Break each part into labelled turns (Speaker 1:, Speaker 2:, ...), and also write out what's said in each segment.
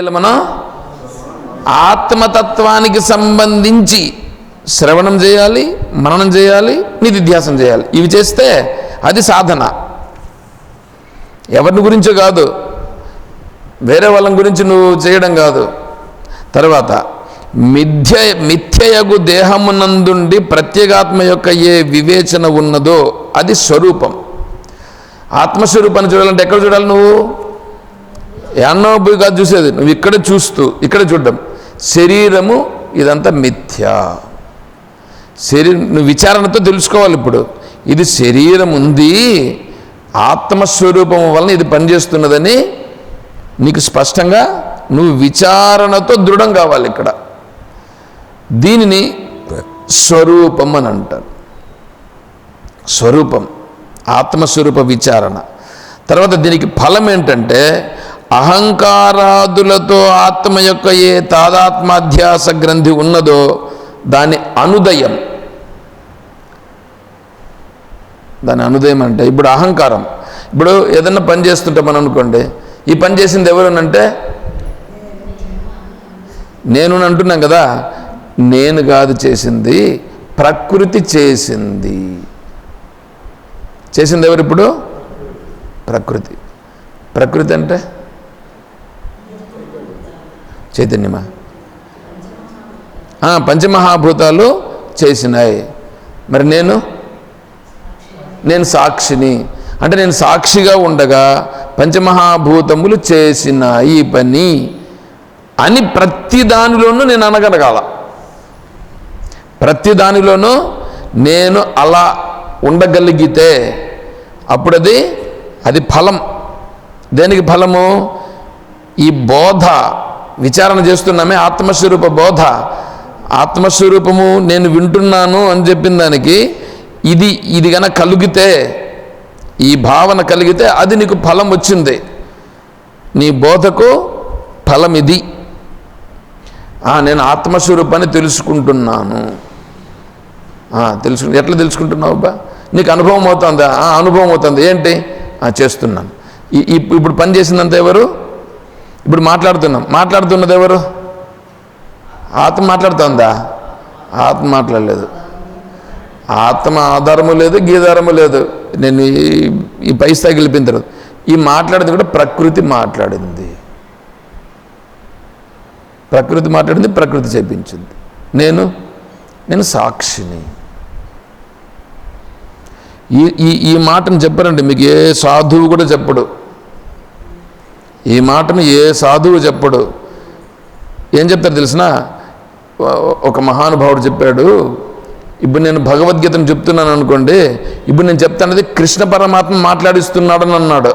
Speaker 1: మనం? ఆత్మతత్వానికి సంబంధించి శ్రవణం చేయాలి మననం చేయాలి నిధిధ్యాసం చేయాలి. ఇవి చేస్తే అది సాధన. ఎవరిని గురించో కాదు. వేరే వాళ్ళ గురించి నువ్వు చేయడం కాదు. తర్వాత మిథ్య మిథ్యయగు దేహమునందుండి ప్రత్యేగాత్మ యొక్క ఏ వివేచన ఉన్నదో అది స్వరూపం. ఆత్మస్వరూపాన్ని చూడాలంటే ఎక్కడ చూడాలి నువ్వు? ఎన్నో పోయి కాదు చూసేది. నువ్వు ఇక్కడ చూస్తూ ఇక్కడ చూడడం. శరీరము ఇదంతా మిథ్య. శరీరం నువ్వు విచారణతో తెలుసుకోవాలి ఇప్పుడు. ఇది శరీరం ఉంది ఆత్మస్వరూపం వలన ఇది పనిచేస్తున్నదని నీకు స్పష్టంగా నువ్వు విచారణతో దృఢం కావాలి ఇక్కడ. దీనిని స్వరూపం అని అంటారు. స్వరూపం ఆత్మస్వరూప విచారణ. తర్వాత దీనికి ఫలం ఏంటంటే అహంకారాదులతో ఆత్మ యొక్క ఏ తాదాత్మాధ్యాస గ్రంథి ఉన్నదో దాని అనుదయం. దాని అనుదయం అంటే ఇప్పుడు అహంకారం. ఇప్పుడు ఏదన్నా పని చేస్తుంటే మనం అనుకోండి ఈ పని చేసింది ఎవరునంటే? నేను అంటున్నాం కదా నేను కాదు చేసింది ప్రకృతి చేసింది. చేసింది ఎవరు ఇప్పుడు? ప్రకృతి. ప్రకృతి అంటే? చైతన్యమా? పంచమహాభూతాలు చేసినాయి. మరి నేను? నేను సాక్షిని. అంటే నేను సాక్షిగా ఉండగా పంచమహాభూతములు చేసిన ఈ పని అని ప్రతి దానిలోనూ నేను అనగలగాల. ప్రతి దానిలోనూ నేను అలా ఉండగలిగితే అప్పుడది అది ఫలం. దేనికి ఫలము? ఈ బోధ విచారణ చేస్తున్నామే ఆత్మస్వరూప బోధ. ఆత్మస్వరూపము నేను వింటున్నాను అని చెప్పిన దానికి ఇది ఇది గన కలిగితే ఈ భావన కలిగితే అది నీకు ఫలం వచ్చింది. నీ బోధకు ఫలం ఇది. నేను ఆత్మస్వరూపాన్ని తెలుసుకుంటున్నాను. ఆ, తెలుసు ఎట్లా తెలుసుకుంటున్నావు బా నీకు అనుభవం అవుతుందా? ఆ, అనుభవం అవుతుంది. ఏంటి? చేస్తున్నాను. ఇప్పుడు పని చేసిందంత ఎవరు? ఇప్పుడు మాట్లాడుతున్నాం. మాట్లాడుతున్నది ఎవరు? ఆత్మ మాట్లాడుతుందా? ఆత్మ మాట్లాడలేదు. ఆత్మ ఆధారము లేదు గీధారము లేదు. నేను ఈ- ఈ పై స్థాయికి తర్వాత ఈ మాట్లాడింది కూడా ప్రకృతి మాట్లాడింది. ప్రకృతి మాట్లాడింది ప్రకృతి చెప్పించింది. నేను నేను సాక్షిని. ఈ ఈ ఈ మాటను చెప్పరండి మీకు ఏ సాధువు కూడా చెప్పడు. ఈ మాటను ఏ సాధువు చెప్పడు. ఏం చెప్తారు తెలిసిన? ఒక మహానుభావుడు చెప్పాడు ఇప్పుడు నేను భగవద్గీతను చెప్తున్నాను అనుకోండి ఇప్పుడు నేను చెప్తానది కృష్ణ పరమాత్మ మాట్లాడిస్తున్నాడని అన్నాడు.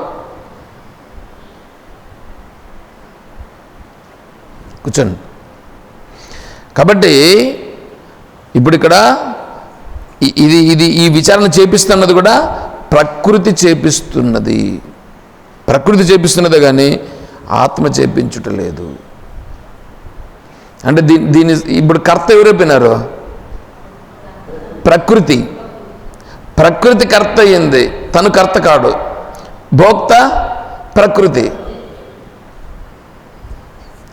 Speaker 1: కూర్చోండి. కాబట్టి ఇప్పుడు ఇక్కడ ఇది ఇది ఈ విచారణ చేపిస్తున్నది కూడా ప్రకృతి చేపిస్తున్నది. ప్రకృతి చేపిస్తున్నదే కానీ ఆత్మ చేపించుట లేదు. అంటే దీని దీని ఇప్పుడు కర్త ఎవరైపోయినారు ప్రకృతి. ప్రకృతి కర్త అయింది తను కర్త కాడు. భోక్త ప్రకృతి.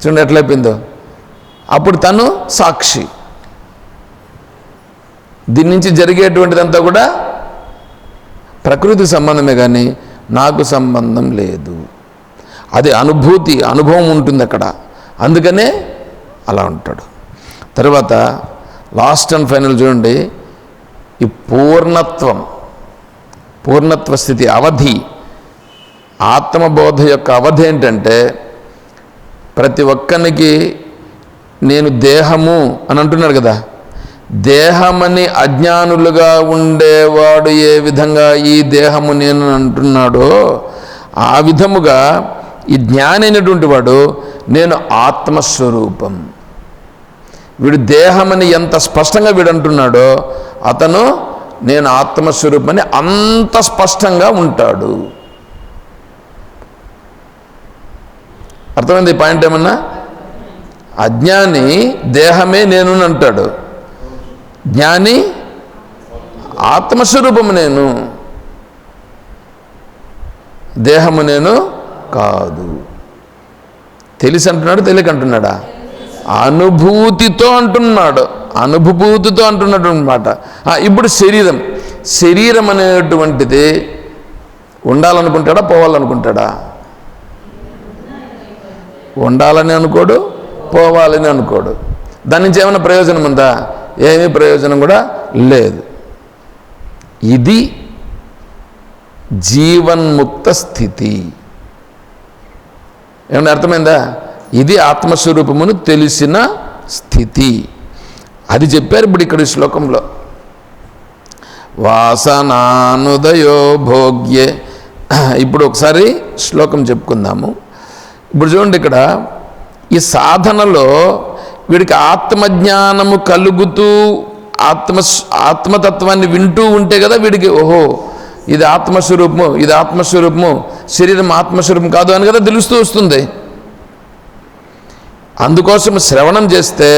Speaker 1: చూడండి ఎట్లయిపోయిందో అప్పుడు తను సాక్షి. దీని నుంచి జరిగేటువంటిదంతా కూడా ప్రకృతి సంబంధమే కానీ నాకు సంబంధం లేదు. అది అనుభూతి అనుభవం ఉంటుంది అక్కడ. అందుకనే అలా ఉంటాడు. తర్వాత లాస్ట్ అండ్ ఫైనల్ చూడండి. ఈ పూర్ణత్వం పూర్ణత్వ స్థితి అవధి ఆత్మబోధ యొక్క అవధి ఏంటంటే ప్రతి ఒక్కరికి నేను దేహము అని అంటున్నాడు కదా. దేహమని అజ్ఞానులుగా ఉండేవాడు ఏ విధంగా ఈ దేహము నేను అంటున్నాడో ఆ విధముగా ఈ జ్ఞానైనటువంటి వాడు నేను ఆత్మస్వరూపం. వీడు దేహమని ఎంత స్పష్టంగా వీడు అంటున్నాడో అతను నేను ఆత్మస్వరూపమని అంత స్పష్టంగా ఉంటాడు. అర్థమైంది ఈ పాయింట్ ఏమన్నా? అజ్ఞాని దేహమే నేను అంటాడు జ్ఞాని ఆత్మస్వరూపము నేను దేహము నేను కాదు. తెలిసి అంటున్నాడు తెలియక అంటున్నాడా అనుభూతితో అంటున్నాడు అనుభూతితో అంటున్నాడు అనమాట ఇప్పుడు శరీరం శరీరం అనేటువంటిది ఉండాలనుకుంటాడా పోవాలనుకుంటాడా? ఉండాలని అనుకోడు పోవాలని అనుకోడు. దాని నుంచి ఏమైనా ప్రయోజనం ఉందా? ఏమీ ప్రయోజనం కూడా లేదు. ఇది జీవన్ముక్త స్థితి. ఏమన్నా అర్థమైందా? ఇది ఆత్మస్వరూపమును తెలిసిన స్థితి. అది చెప్పారు ఇప్పుడు ఇక్కడ ఈ శ్లోకంలో. వాసనానుదయో భోగ్యే. ఇప్పుడు ఒకసారి శ్లోకం చెప్పుకుందాము. ఇప్పుడు చూడండి ఇక్కడ ఈ సాధనలో వీడికి ఆత్మజ్ఞానము కలుగుతూ ఆత్మ ఆత్మతత్వాన్ని వింటూ ఉంటే కదా వీడికి ఓహో ఇది ఆత్మస్వరూపము ఇది ఆత్మస్వరూపము శరీరం ఆత్మస్వరూపం కాదు అని కదా తెలుస్తూ వస్తుంది. అందుకోసం శ్రవణం చేస్తే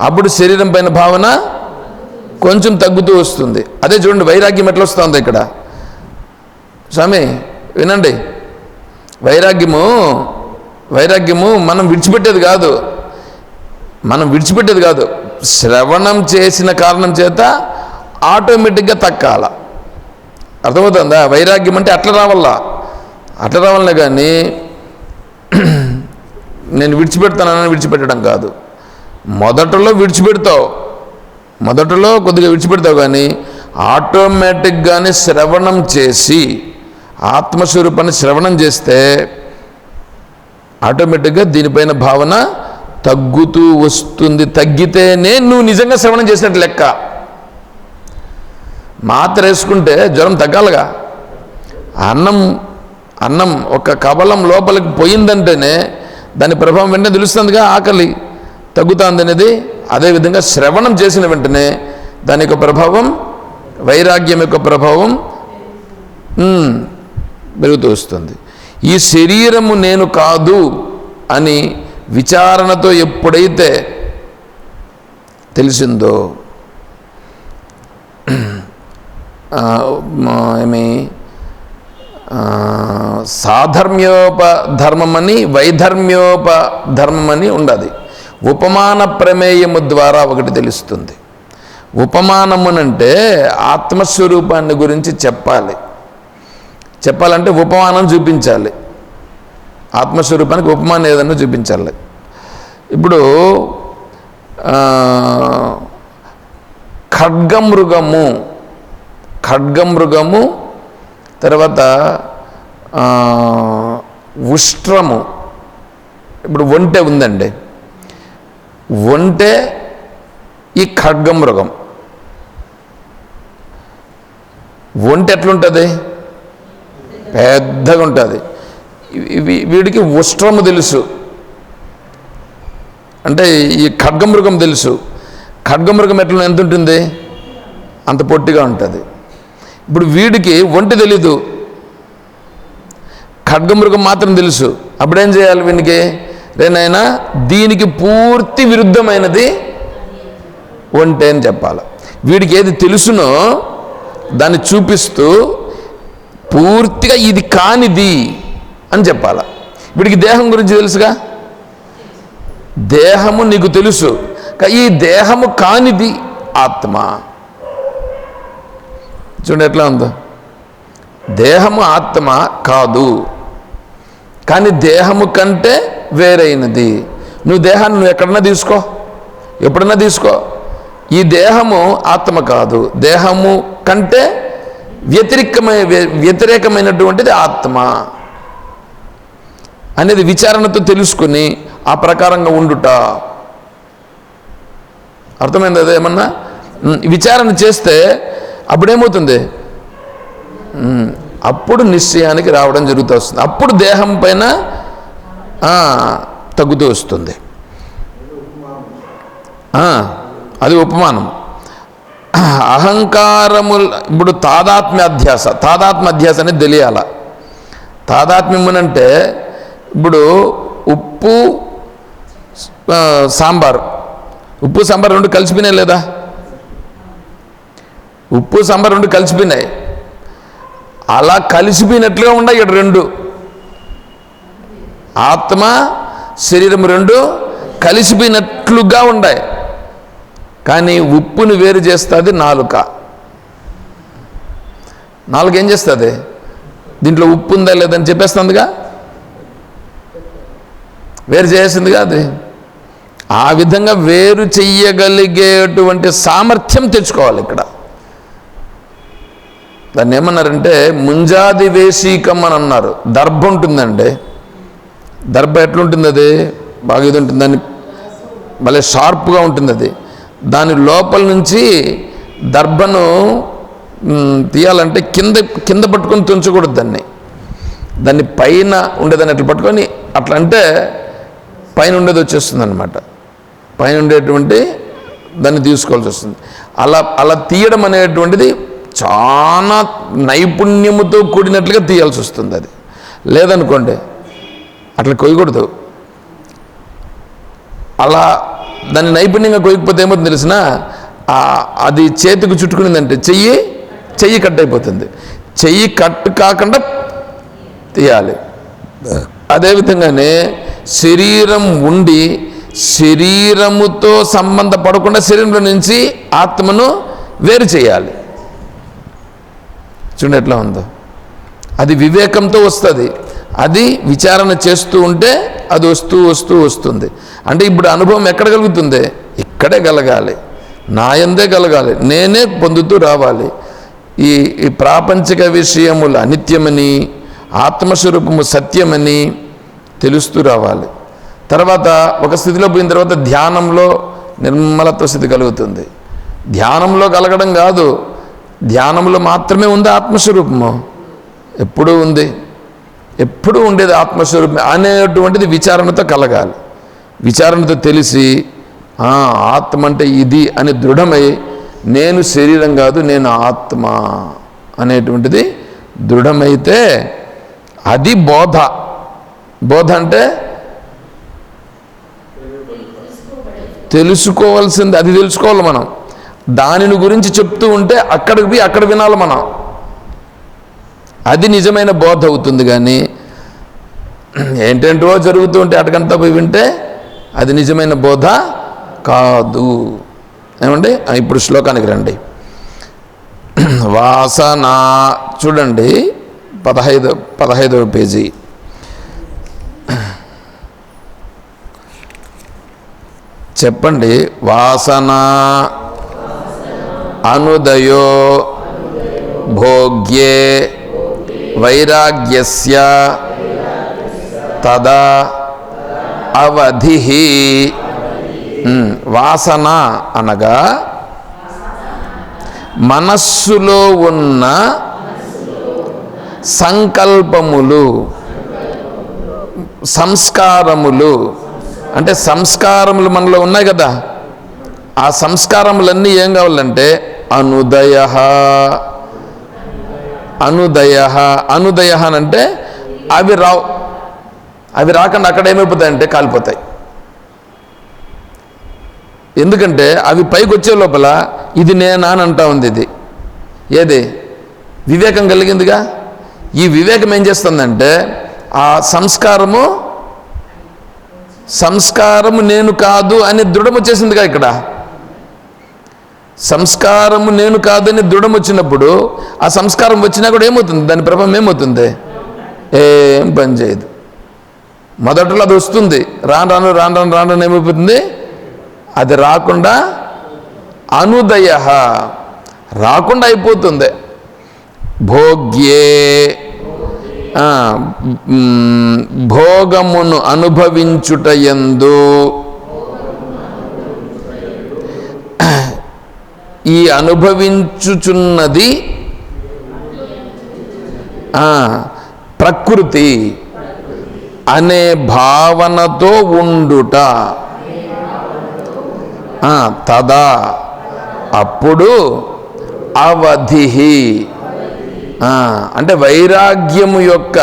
Speaker 1: అప్పుడు శరీరం పైన భావన కొంచెం తగ్గుతూ వస్తుంది. అదే చూడండి వైరాగ్యం ఎట్లా వస్తుంది ఇక్కడ. స్వామి వినండి. వైరాగ్యము వైరాగ్యము మనం విడిచిపెట్టేది కాదు. మనం విడిచిపెట్టేది కాదు. శ్రవణం చేసిన కారణం చేత ఆటోమేటిక్గా తక్కాల. అర్థమవుతుందా? వైరాగ్యం అంటే అట్లా రావాలా అట్లా రావాలనే కానీ నేను విడిచిపెడతానని విడిచిపెట్టడం కాదు. మొదటలో విడిచిపెడతావు. మొదటలో కొద్దిగా విడిచిపెడతావు కానీ ఆటోమేటిక్గానే శ్రవణం చేసి ఆత్మస్వరూపాన్ని శ్రవణం చేస్తే ఆటోమేటిక్గా దీనిపైన భావన తగ్గుతూ వస్తుంది. తగ్గితేనే నువ్వు నిజంగా శ్రవణం చేసినట్టు లెక్క. మాత్ర వేసుకుంటే జ్వరం తగ్గాలిగా. అన్నం అన్నం ఒక కబలం లోపలికి పోయిందంటేనే దాని ప్రభావం వెంటనే తెలుస్తుందిగా ఆకలి. తగ్గుతుంది అనేది అదేవిధంగా శ్రవణం చేసిన వెంటనే దాని యొక్క ప్రభావం వైరాగ్యం యొక్క ప్రభావం పెరుగుతూ వస్తుంది. ఈ శరీరము నేను కాదు అని విచారణతో ఎప్పుడైతే తెలిసిందో ఏమి సాధర్మ్యోపధర్మమని వైధర్మ్యోపధర్మమని ఉండదు. ఉపమాన ప్రమేయము ద్వారా ఒకటి తెలుస్తుంది. ఉపమానమునంటే ఆత్మస్వరూపాన్ని గురించి చెప్పాలి. చెప్పాలంటే ఉపమానం చూపించాలి. ఆత్మస్వరూపానికి ఉపమానం ఏదన్నా చూపించాలి. ఇప్పుడు ఖడ్గమృగము ఖడ్గమృగము తర్వాత ఉష్ట్రము ఇప్పుడు ఒంటె ఉందండి. ఒంటె ఈ ఖడ్గమృగం. ఒంటె ఎట్లుంటుంది? పెద్దగా ఉంటుంది వీడికి ఉష్ట్రము తెలుసు. అంటే ఈ ఖడ్గమృగం తెలుసు. ఖడ్గమృగం ఎట్లా ఎంత ఉంటుంది అంత పొట్టిగా ఉంటుంది. ఇప్పుడు వీడికి ఒంటి తెలీదు. ఖడ్గమృగం మాత్రం తెలుసు. అప్పుడేం చేయాలి వీనికి? రేనైనా దీనికి పూర్తి విరుద్ధమైనది ఒంటే అని చెప్పాలి. వీడికి ఏది తెలుసునో దాన్ని చూపిస్తూ పూర్తిగా ఇది కానిది. అని చెప్పాల? వీడికి దేహం గురించి తెలుసుగా? దేహము నీకు తెలుసు. ఈ దేహము కానిది ఆత్మ. చూడండి ఎట్లా ఉందో. దేహము ఆత్మ కాదు. కానీ దేహము కంటే వేరైనది. నువ్వు దేహాన్ని నువ్వు ఎక్కడన్నా తీసుకో? ఎప్పుడన్నా తీసుకో? ఈ దేహము ఆత్మ కాదు. దేహము కంటే వ్యతిరేకమైన వ్యతిరేకమైనటువంటిది ఆత్మ. అనేది విచారణతో తెలుసుకుని ఆ ప్రకారంగా ఉండుట. అర్థమైంది అదేమన్నా ఏమన్నా? విచారణ చేస్తే అప్పుడేమవుతుంది? అప్పుడు నిశ్చయానికి రావడం జరుగుతూ వస్తుంది. అప్పుడు దేహం పైన తగ్గుతూ వస్తుంది. అది ఉపమానం. అహంకారము ఇప్పుడు తాదాత్మ్య అధ్యాస తాదాత్మ్య అధ్యాస అనేది తెలియాల. తాదాత్మ్యమునంటే ఇప్పుడు ఉప్పు సాంబార్. ఉప్పు సాంబార్ రెండు కలిసిపోయినాయి లేదా? ఉప్పు సాంబార్ రెండు కలిసిపోయినాయి. అలా కలిసిపోయినట్లుగా ఉన్నాయి ఇక్కడ రెండు. ఆత్మ శరీరం రెండు కలిసిపోయినట్లుగా ఉన్నాయి. కానీ ఉప్పుని వేరు చేస్తుంది నాలుక. నాలుక ఏం చేస్తుంది? దీంట్లో ఉప్పు ఉందా లేదని చెప్పేస్తుందిగా? వేరు చేసింది కాదు. ఆ విధంగా వేరు చెయ్యగలిగేటువంటి సామర్థ్యం తెచ్చుకోవాలి ఇక్కడ. దాన్ని ఏమన్నారంటే ముంజాది వేసీకం అని అన్నారు. దర్భ ఉంటుందండి. దర్భ ఎట్లుంటుంది అది? బాగా ఇది ఉంటుంది. దాన్ని భలే షార్ప్గా ఉంటుంది అది. దాని లోపల నుంచి దర్భను తీయాలంటే కింద కింద పట్టుకొని తుంచకూడదు దాన్ని. దాన్ని పైన ఉండేదాన్ని అట్లా పట్టుకొని అట్లా అంటే పైన ఉండేది వచ్చేస్తుంది అనమాట పైన ఉండేటువంటి దాన్ని తీసుకోవాల్సి వస్తుంది. అలా అలా తీయడం అనేటువంటిది చాలా నైపుణ్యముతో కూడినట్లుగా తీయాల్సి వస్తుంది అది. లేదనుకోండి అట్లా కొయ్యకూడదు. అలా దాన్ని నైపుణ్యంగా కొయ్యకపోతే ఏమవుతుంది తెలిసిన అది చేతికి చుట్టుకునిందంటే చెయ్యి చెయ్యి కట్ అయిపోతుంది. చెయ్యి కట్ కాకుండా తీయాలి. అదేవిధంగానే శరీరం ఉండి శరీరముతో సంబంధపడకుండా శరీరంలో నుంచి ఆత్మను వేరు చేయాలి. చూడండి ఎట్లా ఉందో. అది వివేకంతో వస్తుంది. అది విచారణ చేస్తూ ఉంటే అది వస్తూ వస్తూ వస్తుంది. అంటే ఇప్పుడు అనుభవం ఎక్కడ కలుగుతుంది? ఇక్కడే కలగాలి. నాయందే కలగాలి. నేనే పొందుతూ రావాలి. ఈ ఈ ప్రాపంచిక విషయములు అనిత్యమని ఆత్మస్వరూపము సత్యమని తెలుస్తూ రావాలి. తర్వాత ఒక స్థితిలో పోయిన తర్వాత ధ్యానంలో నిర్మలత్వ స్థితి కలుగుతుంది. ధ్యానంలో కలగడం కాదు ధ్యానంలో మాత్రమే ఉంది ఆత్మస్వరూపము. ఎప్పుడూ ఉంది. ఎప్పుడూ ఉండేది ఆత్మస్వరూపం అనేటువంటిది విచారణతో కలగాలి. విచారణతో తెలిసి ఆత్మ అంటే ఇది అని దృఢమై నేను శరీరం కాదు నేను ఆత్మ అనేటువంటిది దృఢమైతే అది బోధ. బోధ అంటే తెలుసుకోవాల్సింది అది తెలుసుకోవాలి మనం. దానిని గురించి చెప్తూ ఉంటే అక్కడికి పోయి అక్కడ వినాలి మనం. అది నిజమైన బోధ అవుతుంది కానీ ఏంటంటో జరుగుతూ ఉంటే అటకంతా పోయి వింటే అది నిజమైన బోధ కాదు. ఏమండి? ఇప్పుడు శ్లోకానికి రండి. వాసన చూడండి పదహైదు పదహైదవ పేజీ. చెప్పండి వాసన అనుదయో భోగ్యే వైరాగ్యస్య తదా అవధి. వాసన అనగా మనస్సులో ఉన్న సంకల్పములు సంస్కారములు. అంటే సంస్కారములు మనలో ఉన్నాయి కదా. ఆ సంస్కారములన్నీ ఏం కావాలంటే అనుదయ. అనుదయ. అనుదయ అంటే అవి రావు. అవి రాకుండా అక్కడ ఏమైపోతాయంటే కాలిపోతాయి. ఎందుకంటే అవి పైకి వచ్చే లోపల ఇది నేనా అని అంటా ఉంది ఇది. ఏది? వివేకం కలిగిందిగా? ఈ వివేకం ఏం చేస్తుందంటే ఆ సంస్కారము సంస్కారము నేను కాదు అని దృఢము వచ్చేసిందిగా ఇక్కడ. సంస్కారము నేను కాదని దృఢం వచ్చినప్పుడు ఆ సంస్కారం వచ్చినా కూడా ఏమవుతుంది? దాని ప్రభావం ఏమవుతుంది? ఏం పని చేయదు. మొదట్లో అది వస్తుంది. రాను రాను రాను రాను రాను రాను ఏమైపోతుంది? అది రాకుండా అనుదయ. రాకుండా అయిపోతుంది. భోగ్యే భోగమును అనుభవించుటయందు ఈ అనుభవించుచున్నది ప్రకృతి అనే భావనతో ఉండుట. ఆ, తదా అప్పుడు అవధి అంటే వైరాగ్యము యొక్క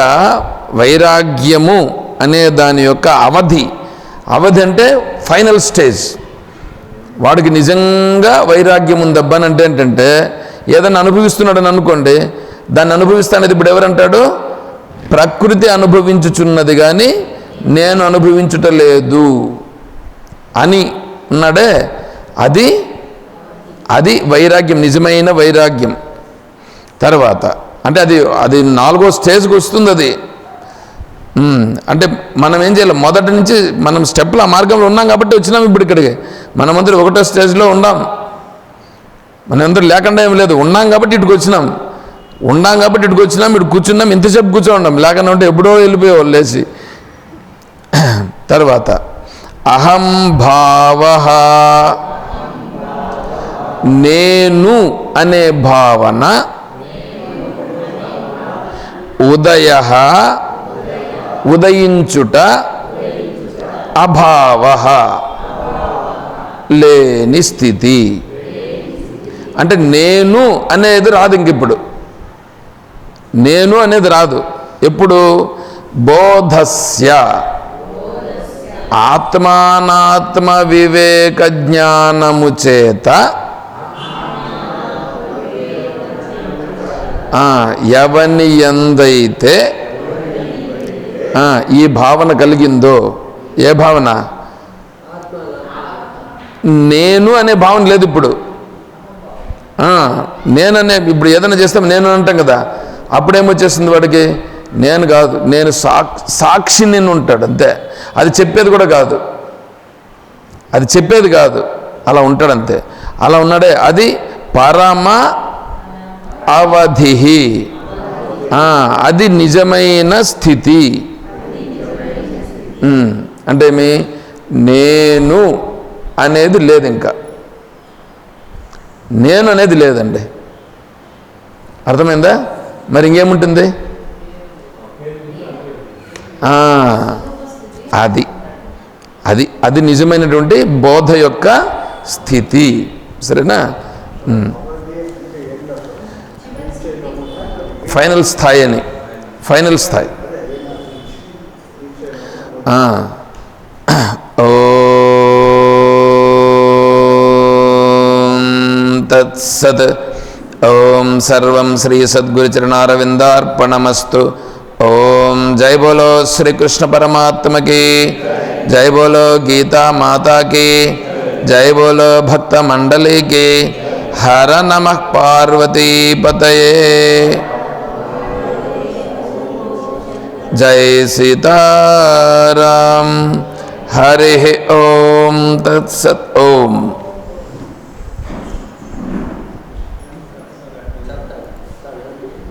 Speaker 1: వైరాగ్యము అనే దాని యొక్క అవధి. అవధి అంటే ఫైనల్ స్టేజ్. వాడికి నిజంగా వైరాగ్యం ఉందబ్బా అని అంటే ఏంటంటే ఏదైనా అనుభవిస్తున్నాడని అనుకోండి దాన్ని అనుభవిస్తానది ఇప్పుడు ఎవరంటాడు? ప్రకృతి అనుభవించుచున్నది కానీ నేను అనుభవించుట లేదు అని ఉన్నాడే అది అది వైరాగ్యం నిజమైన వైరాగ్యం. తర్వాత అంటే అది అది నాలుగో స్టేజ్కి వస్తుంది అది. అంటే మనం ఏం చేయాలి? మొదటి నుంచి మనం స్టెప్లు ఆ మార్గంలో ఉన్నాం కాబట్టి వచ్చినాం ఇప్పుడు ఇక్కడికి. మనమందరూ ఒకటో స్టేజ్లో ఉన్నాం. మనందరూ లేకుండా ఏం లేదు. ఉన్నాం కాబట్టి ఇటుకు వచ్చినాం. ఉన్నాం కాబట్టి ఇటుకు వచ్చినాం. ఇటు కూర్చున్నాం. ఇంతసేపు కూర్చోండాం. లేకుండా ఉంటే ఎప్పుడో వెళ్ళిపోయేవాళ్ళు లేచి. తర్వాత అహం భావ. నేను అనే భావన ఉదయ ఉదయించుట అభావ లేని స్థితి. అంటే నేను అనేది రాదు ఇంక ఇప్పుడు. నేను అనేది రాదు. ఎప్పుడు? బోధస్య. ఆత్మానాత్మ వివేక జ్ఞానము చేత ఎవని ఎందైతే ఈ భావన కలిగిందో ఏ భావన? నేను అనే భావన లేదు ఇప్పుడు. నేననే ఇప్పుడు ఏదైనా చేస్తాం నేను అంటాం కదా. అప్పుడేమొచ్చేస్తుంది వాడికి? నేను కాదు నేను సాక్ సాక్షి నేను ఉంటాడు అంతే. అది చెప్పేది కూడా కాదు. అది చెప్పేది కాదు. అలా ఉంటాడంతే అలా ఉన్నాడే. అది పరమ అవధి. అది నిజమైన స్థితి. అంటే మీ నేను అనేది లేదు ఇంకా నేను అనేది లేదండి. అర్థమైందా? మరి ఇంకేముంటుంది? అది. అది అది నిజమైనటువంటి బోధ యొక్క స్థితి. సరేనా? ఫైనల్ స్థాయి అని. ఫైనల్ స్థాయి. ఓ తత్సత్. ఓం సర్వం శ్రీ సద్గురుచరణారవిందార్పణమస్తు. ఓం జై బోలో శ్రీకృష్ణ పరమాత్మకి. జై బోలో గీతా మాతాకి. జై బోలో భక్త మండలికి. హర నమ పార్వతీపతయే జై సీతారాం హరి ఓం తత్సత్ ఓం